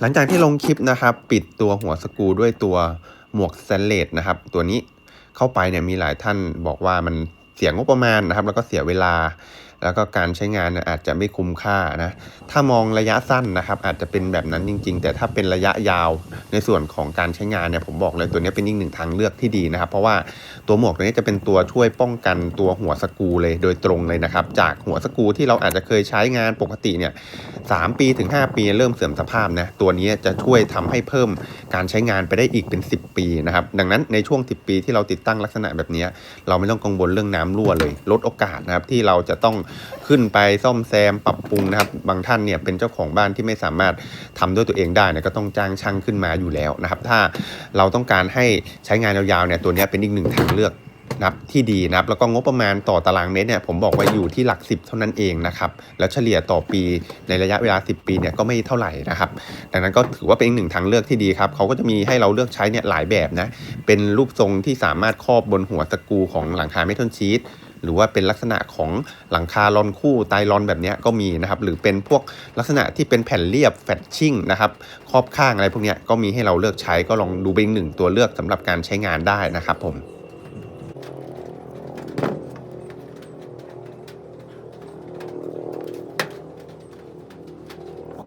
หลังจากที่ลงคลิปนะครับ ปิดตัวหัวสกูด้วยตัวหมวกสแตนเลสนะครับ ตัวนี้เข้าไปเนี่ยมีหลายท่านบอกว่ามัน เสียงบประมาณนะครับ แล้วก็เสียเวลา แล้วก็การใช้งานอาจจะไม่คุ้มค่านะ ถ้ามองระยะสั้นนะครับ อาจจะเป็นแบบนั้นจริง ๆ แต่ถ้าเป็นระยะยาวในส่วนของการใช้งานเนี่ยผมบอกเลยตัวนี้เป็นอีกหนึ่งทางเลือกที่ดีนะครับ เพราะว่าตัวหมวกตัวนี้จะเป็นตัวช่วยป้องกันตัวหัวสกูเลยโดยตรงเลยนะครับ จากหัวสกูที่เราอาจจะเคยใช้งานปกติเนี่ยสามปีถึง 5 ปีเริ่มเสื่อมสภาพนะตัวนี้จะช่วยทำให้เพิ่มการใช้งานไปได้อีกเป็น 10 ปีนะครับดังนั้นในช่วง 10 ปีที่เราติดตั้งลักษณะแบบนี้ เราไม่ต้องกังวลเรื่องน้ำรั่วเลย ลดโอกาสนะครับที่เราจะต้องขึ้นไปซ่อมแซมปรับปรุงนะครับ บางท่านเนี่ยเป็นเจ้าของบ้านที่ไม่สามารถทำด้วยตัวเองได้นะก็ต้องจ้างช่างขึ้นมาอยู่แล้วนะครับ ถ้าเราต้องการให้ใช้งานยาวๆเนี่ยตัวนี้เป็นอีกหนึ่งทางเลือก นะครับที่ดีนะครับแล้วก็งบประมาณต่อตารางเมตรเนี่ยผมบอกว่าอยู่ที่หลักสิบเท่านั้นเองนะครับแล้วเฉลี่ยต่อปีในระยะเวลา 10 ปีเนี่ยก็ไม่เท่าไหร่นะครับดังนั้นก็ถือว่าเป็นอีกหนึ่งทางเลือกที่ดีครับเขาก็จะมีให้เราเลือกใช้เนี่ยหลายแบบนะเป็นรูปทรงที่สามารถครอบบนหัวสกูของหลังคาเมทัลชีตหรือว่าเป็นลักษณะของหลังคาลอนคู่ไตรลอนแบบนี้ก็มีนะครับหรือเป็นพวกลักษณะที่เป็นแผ่นเรียบแฟตชิ่งนะครับครอบข้างอะไรพวกนี้ก็มีให้เราเลือกใช้ก็ลองดูเป็นหนึ่งตัวเลือกสำหรับการใช้งานได้นะครับผม